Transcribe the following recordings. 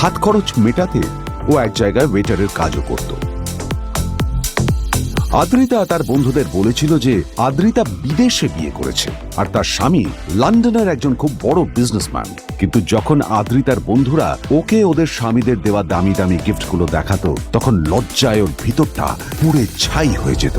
হাত খরচ মেটাতে ও এক জায়গায় ওয়েটারের কাজও করত। আদ্রিতা তার বন্ধুদের বলেছিল যে আদ্রিতা বিদেশে বিয়ে করেছে আর তার স্বামী লন্ডনের একজন খুব বড় বিজনেসম্যান কিন্তু যখন আদ্রিতার বন্ধুরা ওকে ওদের স্বামীদের দেওয়া দামি দামি গিফটগুলো দেখাতো, তখন লজ্জায় ওর ভিতরটা পুড়ে ছাই হয়ে যেত।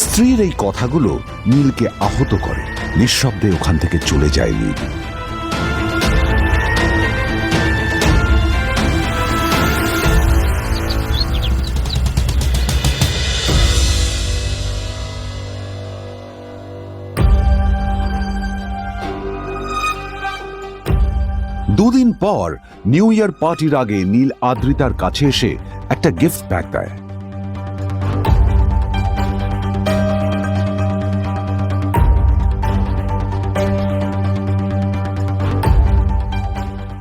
স্ত্রীর এই কথাগুলো নীলকে আহত করে। নিঃশব্দে ওখান থেকে চলে যায় নীল। দুদিন পর নিউ ইয়ার পার্টির আগে নীল আদ্রিতার কাছে এসে একটা গিফট ব্যাগ দেয়।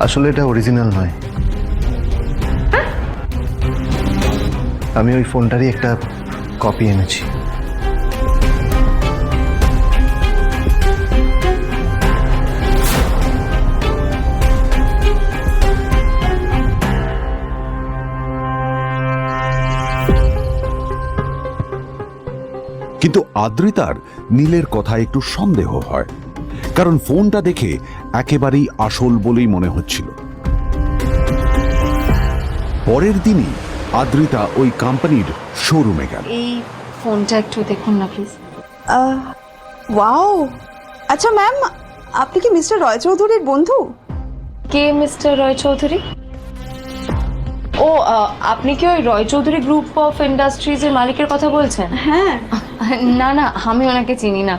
আসলে এটা অরিজিনাল নয়। আমি ওই ফোনটারই একটা কপি এনেছি। কিন্তু আদ্রিতার নীলের কথা একটু সন্দেহ হয়। কারণ ফোনটা দেখে একেবারেই আসল বলেই মনে হচ্ছিল। পরের দিনই আদ্রিতা ওই কোম্পানির শোরুমে গেল। এই ফোনটা একটু দেখুন না প্লিজ ওয়াও! আচ্ছা ম্যাম আপনি কি মিস্টার রয় চৌধুরীর বন্ধু? কে মিস্টার রয় চৌধুরী? ও আহ, আপনি কি ওই রয় চৌধুরী গ্রুপ অফ ইন্ডাস্ট্রিজের মালিকের কথা বলছেন? হ্যাঁ। না না আমি ওনাকে চিনি না।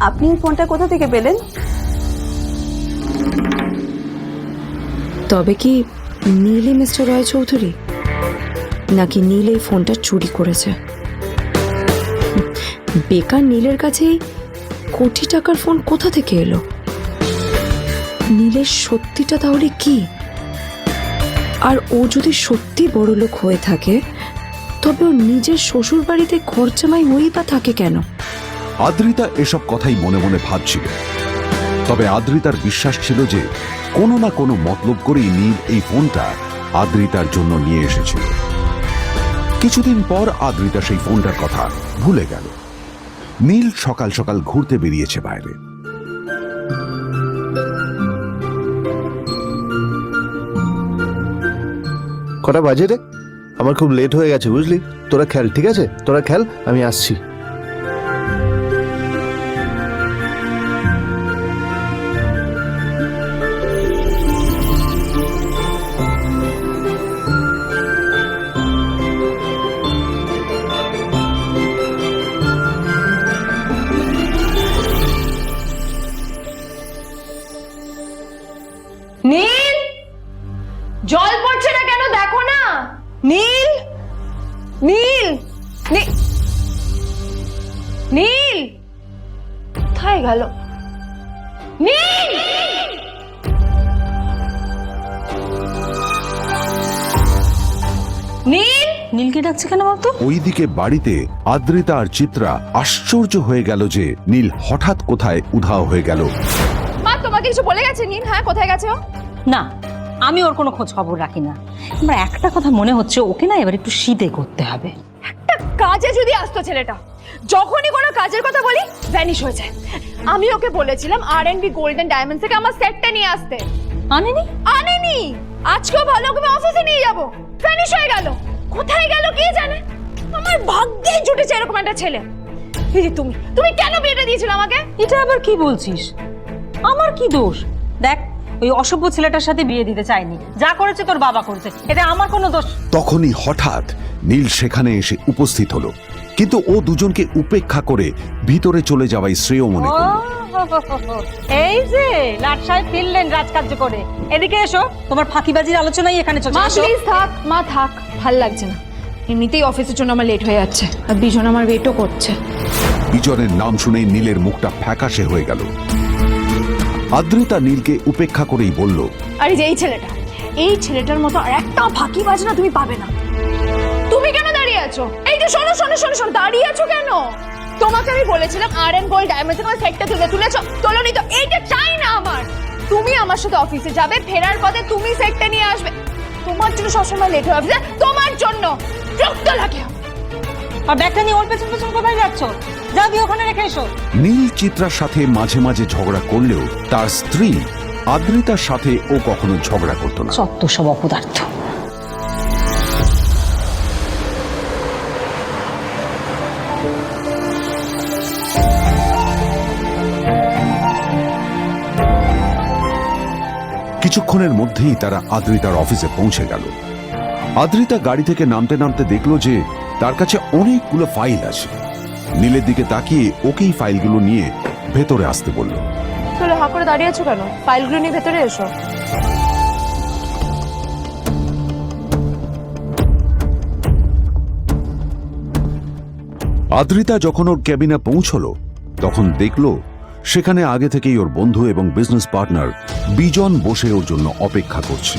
আপনি এই ফোনটা কোথা থেকে পেলেন? তবে কি নীলই মিস্টার রয় চৌধুরী নাকি নীল এই ফোনটা চুরি করেছে? বেকার নীলের কাছে কোটি টাকার ফোন কোথা থেকে এলো? নীলের সত্যিটা তাহলে কি? আর ও যদি সত্যি বড় লোক হয়ে থাকে, তবে ও নিজের শ্বশুর বাড়িতে খরচামাই হয়েই বা থাকে কেন? আদ্রিতা এসব কথাই মনে মনে ভাবছিল। তবে আদ্রিতার বিশ্বাস ছিল যে কোনো না কোনো মতলব করেই নীল এই ফোনটা আদ্রিতার জন্য নিয়ে এসেছিল। কিছুদিন পর আদ্রিতা সেই ফোনটার কথা ভুলে গেল। নীল সকাল সকাল ঘুরতে বেরিয়েছে বাইরে। কটা বাজে রে? আমার খুব লেট হয়ে গেছে, বুঝলি? তোরা খেল, ঠিক আছে? তোরা খেল, আমি আসছি। নীল। কোথায় গেল? নীল! নীল! নীলকে ডাকছে কেন বলতো? ওইদিকে বাড়িতে আদ্রিতা আর চিত্রা আশ্চর্য হয়ে গেল যে নীল হঠাৎ কোথায় উধাও হয়ে গেল। মা তোমাকে কিছু বলে গেছে? নীল হ্যাঁ কোথায় গেছে না আমি ওর কোনো খোঁজ খবর রাখি না। আমার একটা কথা মনে হচ্ছে ওকে না এবার একটু শীতে করতে হবে। কাজে যদি আসতো ছেলেটা যখনই কোনো কাজের কথা বলি ভ্যানিশ হয়ে যায়। আমি ওকে বলেছিলাম আর এন্ড বি গোল্ডেন ডায়মন্ড থেকে আমার সেটটা নিয়ে আসতে। আনেনি? আনেনি। আজকেও ভালো করে অফিসে নিয়ে যাব। ভ্যানিশ হয়ে গেল। কোথায় গেল কে জানে? আমার ভাগ্যেই জুটেছে এরকম একটা ছেলে। এই তুমি তুমি কেন বিয়েটা দিয়েছিলে আমাকে? এটা আবার কি বলছিস? আমার কি দোষ? দেখ ওই অসভ্য ছেলেটার সাথে বিয়ে দিতে চাইনি যা করেছে তোর বাবা করেছে। এতে আমার কোনো দোষ তখনই হঠাৎ নীল সেখানে এসে উপস্থিত হলো। কিন্তু ও দুজনকে উপেক্ষা করে ভিতরে চলে যাওয়াই শ্রেয় মনে করল। এই যে লাট সাহেব ফিরলেন রাজকার্য করে। এদিকে এসো তোমার ফাঁকিবাজির আলোচনাই এখানে চলছে। মা। প্লিজ থাক মা থাক। ভালো লাগছে না। এমনিতেই অফিসের জন্য আমার লেট হয়ে যাচ্ছে। আর বিজন আমার ওয়েটও করছে। বিজনের নাম শুনে নীলের মুখটা ফ্যাকাশে হয়ে গেল। আদ্রিতা নীলকে উপেক্ষা করেই বলল আরে যে এই ছেলেটা এই ছেলেটার মতো আর একটা ফাঁকি বাজনা তুমি পাবে না। তুমি কেন দাঁড়িয়ে আছো? এই যে শোনো শোনো শোনো শোনো দাঁড়িয়ে আছো কেন? তোমাকে আমি বলেছিলাম আর এন গোল্ড ডায়মন্ড তোমার সেটটা তুলে তুলেছো তোলো নি তো এইটা চাই না আমার। তুমি আমার সাথে অফিসে যাবে ফেরার পথে তুমি সেটটা নিয়ে আসবে। তোমার জন্য সবসময় লেট হয়ে অফিসে তোমার জন্য রক্ত লাগে। আর ব্যাগটা নিয়ে ওর পেছন পেছন কোথায় যাচ্ছ? যা দিয়ে ওখানে রেখে এসো। নীল চিত্রার সাথে মাঝে মাঝে ঝগড়া করলেও তার স্ত্রী আদ্রিতার সাথে ও কখনো ঝগড়া করতো না। সত্য সব অপদার্থ। কিছুক্ষণের মধ্যেই তারা আদ্রিতার অফিসে পৌঁছে গেল। আদ্রিতা গাড়ি থেকে নামতে নামতে দেখল যে তার কাছে অনেকগুলো ফাইল আছে। নীলের দিকে তাকিয়ে ওকেই ফাইলগুলো নিয়ে ভেতরে আসতে বলল। তাহলে হা করে দাঁড়িয়ে আছো কেন? ফাইলগুলো নিয়ে ভেতরে এসো। আদ্রিতা যখন ওর ক্যাবিনে পৌঁছলো তখন দেখল সেখানে আগে থেকেই ওর বন্ধু এবং বিজনেস পার্টনার বিজন বসে ওর জন্য অপেক্ষা করছে।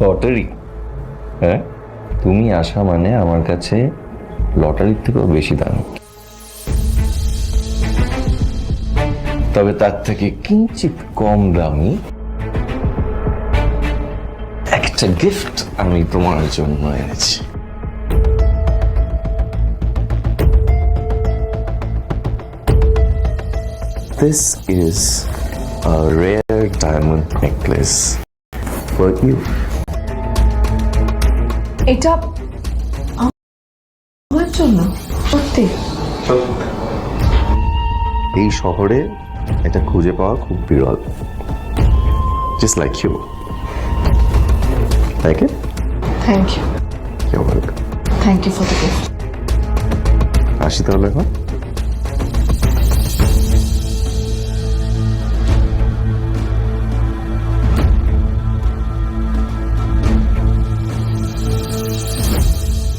লটারি হ্যাঁ? তুমি আসা মানে আমার কাছে লটারির থেকেও বেশি দাম। তবে তার থেকে কিঞ্চিত কম দামি একটা গিফট আমি তোমার জন্য এনেছি। This is a rare diamond necklace for you. এটা আমার জন্য সত্যি। এই শহরে এটা খুঁজে পাওয়া খুব বিরল। Just like you like it thank you you welcome thank you for the gift আসি তাহলে এখন।